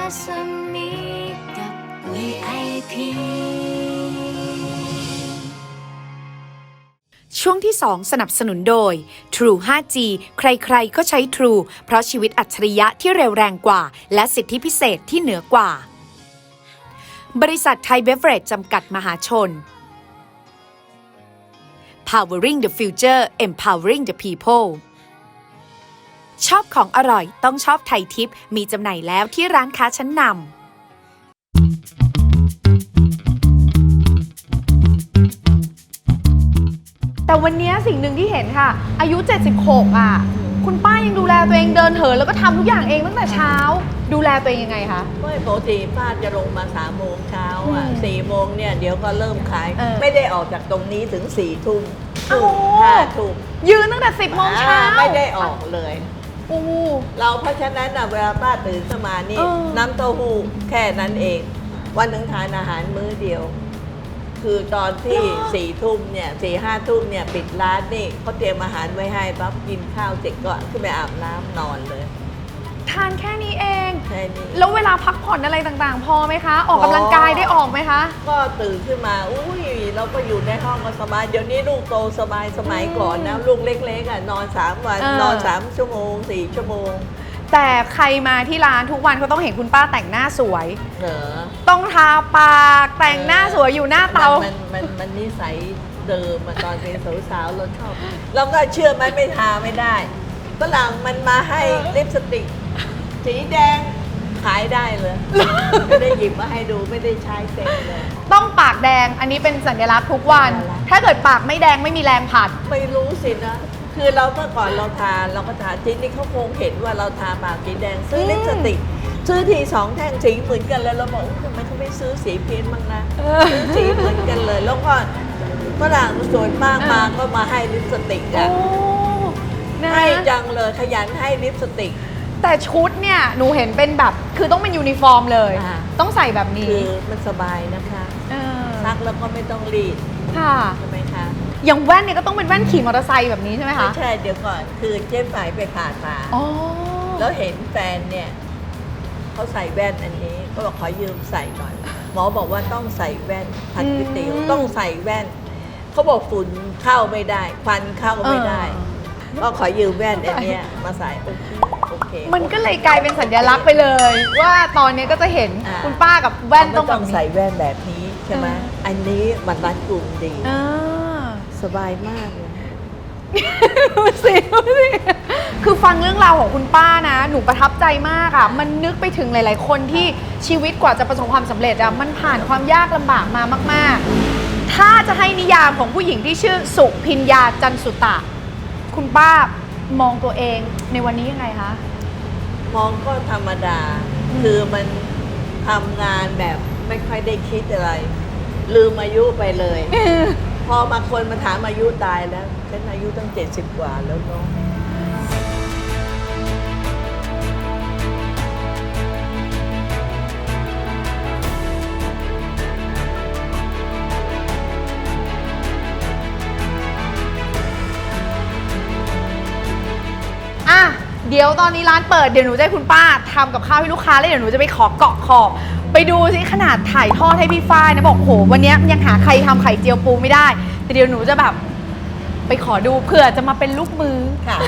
รัศมีกับ VIP ช่วงที่ 2 สนับสนุนโดย True 5G ใครๆ ก็ใช้ True เพราะชีวิตอัจฉริยะที่เร็วแรงกว่า และสิทธิพิเศษที่เหนือกว่า บริษัทไทยเบเวอเรจจำกัดมหาชน Powering the Future Empowering the People ชอบของอร่อยต้องชอบไทยทิป มีจำหน่ายแล้วที่ร้านค้าชั้นนำแต่วันนี้สิ่งหนึ่งที่เห็นค่ะ อายุ 76 อะ คุณป้ายังดูแลตัวเองเดินเหินแล้วก็ทำทุกอย่างเองตั้งแต่เช้า ดูแลตัวเองยังไงคะ ไม่ปกติป้าจะลงมาสามโมงเช้าอะอืมสี่โมงเนี่ยเดี๋ยวก็เริ่มขาย เออไม่ได้ออกจากตรงนี้ถึงสี่ทุ่มโอ้ ห้าทุ่มยืนตั้งแต่ 10โมงเช้า อ่ไม่ได้ออกเลย โอ้โหเราเพราะฉะนั้นน่ะเวลาป้าตื่นขึ้นมานี่ เออ น้ำเต้าหู้แค่นั้นเอง วันหนึ่งทานอาหารมื้อเดียว คือตอนที่สี่ทุ่มเนี่ยสี่ห้าทุ่มเนี่ยปิดร้านนี่เขาเตรียมอาหารไว้ให้ปั๊บกินข้าวเสร็จก็ขึ้นไปอาบน้ำนอนเลยทานแค่นี้เอง แค่นี้ แล้วเวลาพักผ่อนอะไรต่างๆ พอไหมคะ ออกกำลังกายได้ออกไหมคะ ก็ตื่นขึ้นมาอุ้ย เราก็อยู่ในห้องก็สบาย เดี๋ยวนี้ลูกโตสบายสมัยก่อนนะลูกเล็กๆอะนอนสามวัน เออ นอนสามชั่วโมงสี่ชั่วโมงแต่ใครมาที่ร้านทุกวันเขาต้องเห็นคุณป้าแต่งหน้าสวย เหรอต้องทาปากแต่งหน้าสวยอยู่หน้าเตา มันมันมันนิสัยเดิมมาตอนเป็นสาวๆเราชอบเราก็เชื่อไหมไม่ทาไม่ได้ฝรั่งมันมาให้ลิปสติก สีแดง ขายได้เลย ไม่ได้หยิบมาให้ดูไม่ได้ใช้เต็มเลย ต้องปากแดงอันนี้เป็นสัญลักษณ์ทุกวันสัญลักษณ์ถ้าเกิดปากไม่แดงไม่มีแรงผัด ไม่รู้สินะ คือเราเมื่อก่อนเราทาเราก็ทาทีนี้เขาคงเห็นว่าเราทาปากสีแดงซื้ออืมลิปสติกซื้อทีสองแท่งสีเหมือนกันเลยเราบอกอุ๊ยทำไมเขาไม่ซื้อสีเพี้ยนบ้างนะซื้อสีเหมือนกันเลย แล้วก็ฝรั่งส่วนมากมาก็มาให้ลิปสติกโอ้อะนะให้จังเลยขยันให้ลิปสติก แต่ชุดเนี่ยหนูเห็นเป็นแบบ คือต้องเป็นยูนิฟอร์มเลย อ่า ต้องใส่แบบนี้คือมันสบายนะคะเออซักแล้วก็ไม่ต้องรีดค่ะ ใช่ไหมคะอย่างแว่นเนี่ยก็ต้องเป็นแว่นขี่มอเตอร์ไซค์แบบนี้ใช่ไหมไม่คะ ใช่เดี๋ยวก่อนคือเจ๊ฝ่ายไปผ่าตาอ๋อ แล้วเห็นแฟนเนี่ยเขาใส่แว่นอันนี้ ก็บอกขอยืมใส่หน่อย หมอบอกว่าต้องใส่แว่นพันก๋วยเตี๋ยวต้องใส่แว่นเขาบอกฝุ่นเข้าไม่ได้ควันเข้าไม่ได้ ก็ขอยืมแว่นอันเนี้ยมาใส่โอ เคโอเค มันก็เลยกลายเป็นสัญลักษณ์ไปเลย ว่าตอนนี้ก็จะเห็นอ่า คุณป้ากับแว่นไม่ต้องแบต้อบงนี้ ใส่แว่นแบบนี้ใช่ไหมอ่า อันนี้มันรัดกลุ่มดี อ่า สบายมากเลย ดูสิดูสิคือฟังเรื่องราวของคุณป้านะ หนูประทับใจมากอะ่ะ มันนึกไปถึงหลาย ๆ คนที่ชีวิตกว่าจะประสบความสำเร็จอะ่ะ มันผ่านความยากลำบากมามาก ๆ ถ้าจะให้นิยามของผู้หญิงที่ชื่อสุพิญญาจันสุตะ คุณป้า มองตัวเองในวันนี้ยังไงคะ มองก็ธรรมดาคือมันทำงานแบบไม่ค่อยได้คิดอะไร ลืมอายุไปเลย พอมาคนมาถามอายุตายแล้วฉันอายุตั้งเจ็ดสิบกว่าแล้วเนาะ อะเดี๋ยวตอนนี้ร้านเปิดเดี๋ยวหนูจะให้คุณป้าทำกับข้าวให้ลูกค้าแล้วเดี๋ยวหนูจะไปขอเกาะขอบ ไปดูสิขนาดถ่ายทอดให้พี่ฝ้ายนะบอกโหวันนี้ยังหาใครทำไข่เจียวปูไม่ได้ แต่เดี๋ยวหนูจะแบบ ไปขอดูเผื่อจะมาเป็นลูกมือ ค่ะ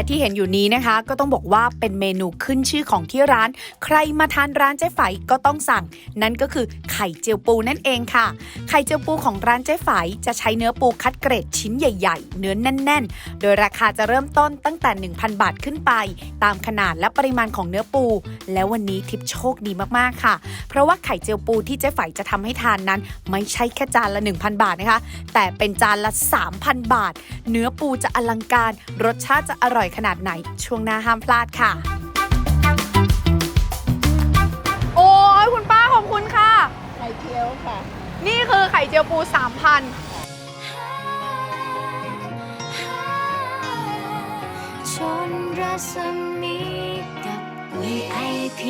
และที่เห็นอยู่นี้นะคะ ก็ต้องบอกว่าเป็นเมนูขึ้นชื่อของที่ร้าน ใครมาทานร้านเจ๊ไฝก็ต้องสั่ง นั่นก็คือไข่เจียวปูนั่นเองค่ะ ไข่เจียวปูของร้านเจ๊ไฝจะใช้เนื้อปูคัดเกรดชิ้นใหญ่ ๆ เนื้อแน่น ๆ โดยราคาจะเริ่มต้นตั้งแต่ 1,000 บาทขึ้นไป ตามขนาดและปริมาณของเนื้อปู แล้ววันนี้ทิปโชคดีมากๆค่ะ เพราะว่าไข่เจียวปูที่เจ๊ไฝจะทำให้ทานนั้น ไม่ใช่แค่จานละ 1,000 บาทนะคะ แต่เป็นจานละ 3,000 บาท เนื้อปูจะอลังการรสชาติจะอร่อยขนาดไหน ช่วงหน้าห้ามพลาดค่ะ โอ้ยคุณป้าขอบคุณค่ะ ไข่เจียวค่ะ นี่คือไข่เจียวปู 3,000ชนรัศมีกับ VIP